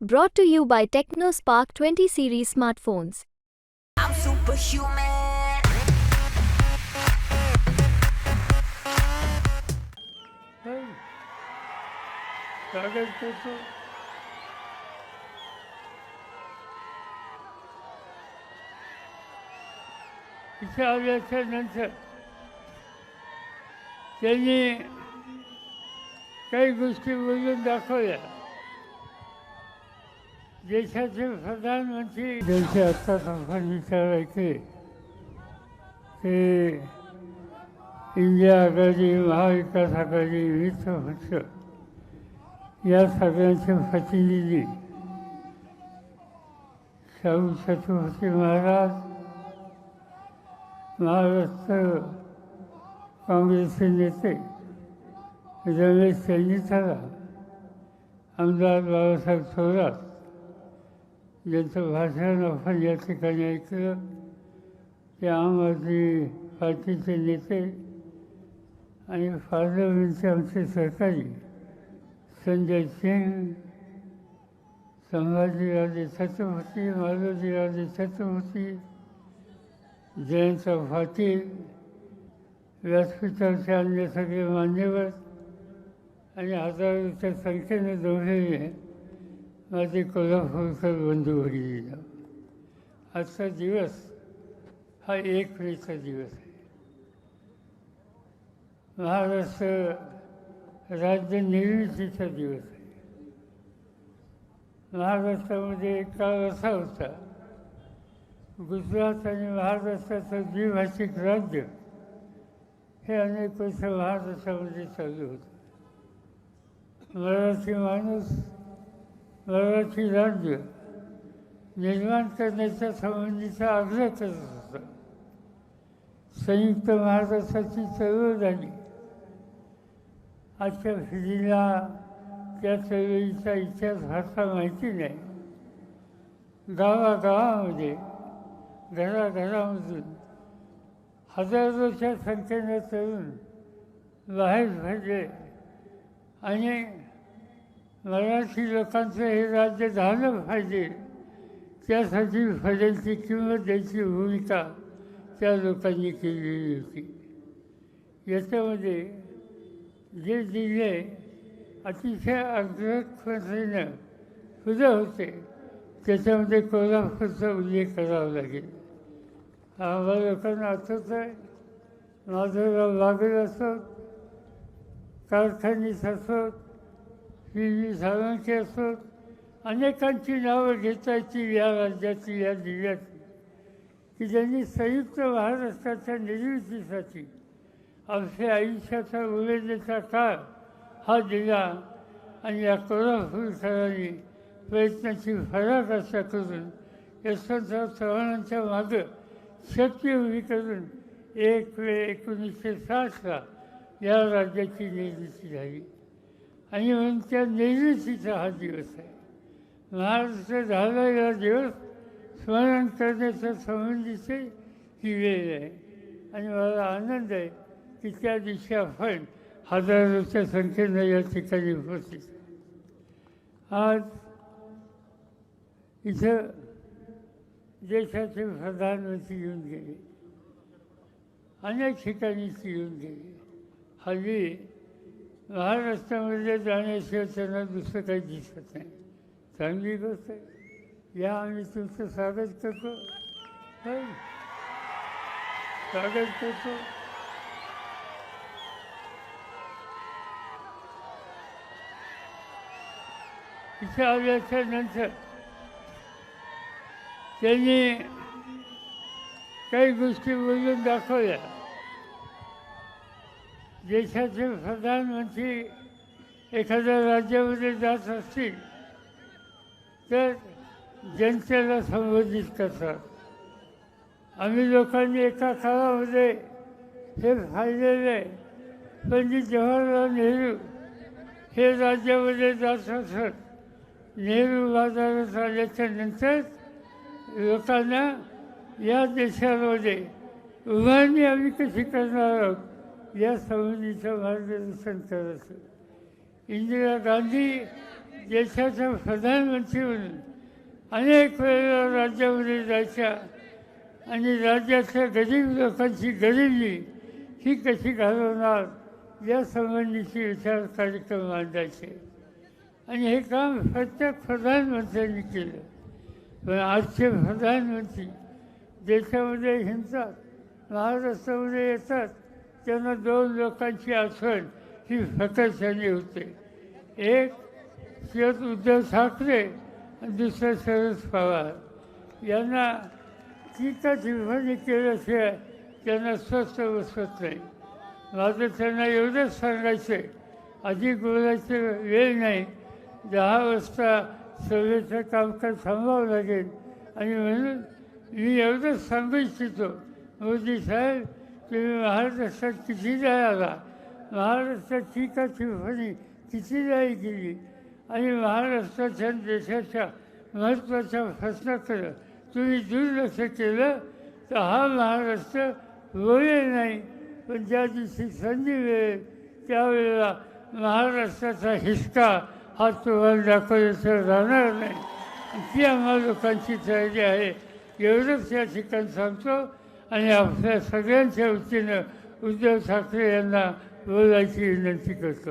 Brought to you by TechnoSpark 20 series smartphones. I'm superhuman. नाही कागद करतो इथे आल्याच्या नंतर त्यांनी काही गोष्टी बोलून दाखवल्या देशाचे प्रधानमंत्री ज्यांची आत्ता आपण विचार ऐकले इंडिया आघाडी महाविकास आघाडी मित्र पक्ष या सगळ्यांचे प्रतिनिधी. शाहू छत्रपती महाराज महाराष्ट्र काँग्रेसचे नेते रमेश चंदितारा आमदार बाबासाहेब थोरात ज्यांचं भाषण आपण या ठिकाणी ऐकलं ते आम आदमी पार्टीचे नेते आणि पार्लमेंटचे आमचे सहकारी संजय सिंग संभाजीराजे छत्रपती माधवजीराजे छत्रपती जयंत पाटील व्यासपीठाचे अन्य सगळे मान्यवर आणि हजारोच्या संख्येने जमलेले माझे कोल्हापूरकर बंधू भगिनी आजचा दिवस हा एक मेचा दिवस आहे. महाराष्ट्र राज्य निर्मितीचा दिवस आहे. महाराष्ट्रामध्ये एक काळ असा होता गुजरात आणि महाराष्ट्राचं द्विभाषिक राज्य हे अनेक वर्ष महाराष्ट्रामध्ये चालू होतं. मराठी माणूस मराठी राज्य निर्माण करण्याच्या संबंधीचा आग्रह करत होता. संयुक्त महाराष्ट्राची चळवळ झाली आजच्या पिढीला त्या चळवळीचा इतिहास फारसा माहिती नाही. गावागावामध्ये घराघरामधून हजारोच्या संख्येनं तरुण बाहेर पडले आणि मराठी लोकांचं हे राज्य झालं पाहिजे. त्यासाठी फळ्यांची किंमत द्यायची भूमिका त्या लोकांनी केलेली होती. याच्यामध्ये जे जिल्हे अतिशय अग्रपद्धतीनं पुढे होते त्याच्यामध्ये कोल्हापूरचा उल्लेख करावा लागेल. आम्हाला लोकांना आठवत आहे माझं लागत असत कारखानीस असत पी व्ही साळुंखे असत अनेकांची नावं घेता येतील या राज्याची या जिल्ह्याची. की ज्यांनी संयुक्त महाराष्ट्राच्या निर्मितीसाठी आमच्या आयुष्याचा उमेदीचा काळ हा दिला आणि या कोल्हापूरकरांनी प्रयत्नाची फराकाशा करून यशवंतराव चव्हाणांच्या मागं शक्य उभी करून एक वेळ एकोणीसशे साठला या राज्याची निर्मिती झाली. आणि म्हणून त्या निर्मितीचा हा दिवस आहे. महाराष्ट्र झाला या दिवस स्मरण करण्याच्या संबंधीचे ही वेळ आहे. आणि मला आनंद आहे की त्या दिवशी आपण हजारोच्या संख्येनं या ठिकाणी उपस्थित आज इथं देशाचे प्रधानमंत्री येऊन गेले. अनेक ठिकाणी येऊन गेले. हल्ली महाराष्ट्रामध्ये जाण्याशिवाय त्यांना दुसरं काही दिसत नाही. चांगली गोष्ट आहे. या आम्ही तुमचं स्वागत करतो. स्वागत करतो. इथे आल्याच्यानंतर त्यांनी काही गोष्टी बोलून दाखवल्या. देशाचे प्रधानमंत्री एखाद्या राज्यामध्ये जात असतील तर जनतेला संबोधित करतात. आम्ही लोकांनी एका काळामध्ये हे फायदेले पंडित जवाहरलाल नेहरू हे राज्यामध्ये जात असत नेहरू बाजारात आल्याच्यानंतर लोकांना या देशामध्ये उभारणी आम्ही कशी करणार आहोत? या संबंधीचं मार्गदर्शन करत इंदिरा गांधी देशाच्या प्रधानमंत्री म्हणून अनेक वेळेला राज्यामध्ये जायच्या आणि राज्यातल्या गरीब लोकांची गरिबी ही कशी घालवणार या संबंधीचे विचार कार्यक्रम मांडायचे. आणि हे काम प्रत्येक प्रधानमंत्र्यांनी केलं. पण आजचे प्रधानमंत्री देशामध्ये हिंडतात महाराष्ट्रामध्ये येतात त्यांना दोन लोकांची आठवण ही फकरशाने होते. एक शरद उद्धव ठाकरे आणि दुसरं शरद पवार. यांना टीका टिप्पणी केल्याशिवाय त्यांना स्वस्त बसत नाही. माझं त्यांना एवढंच सांगायचं आहे अधिक बोलायचं वेळ नाही. दहा वाजता सभेचं कामकाज थांबावं लागेल. आणि म्हणून मी एवढंच सांगू इच्छितो. मोदी साहेब तुम्ही महाराष्ट्रात कितीदा आला महाराष्ट्रात टीका किती कितीदा केली आणि महाराष्ट्राच्या देशाच्या महत्त्वाच्या प्रश्नाकडं तुम्ही दुर्लक्ष केलं तर हा महाराष्ट्र होईल नाही पण ज्या दिवशी संधी मिळेल त्यावेळेला महाराष्ट्राचा हिसका हा तुम्हाला दाखवल्याशिवाय राहणार नाही। ती आम्हा लोकांची तयारी आहे एवढंच या ठिकाणी सांगतो आणि आपल्या सगळ्यांच्या वतीनं उद्धव ठाकरे यांना बोलायची विनंती करतो.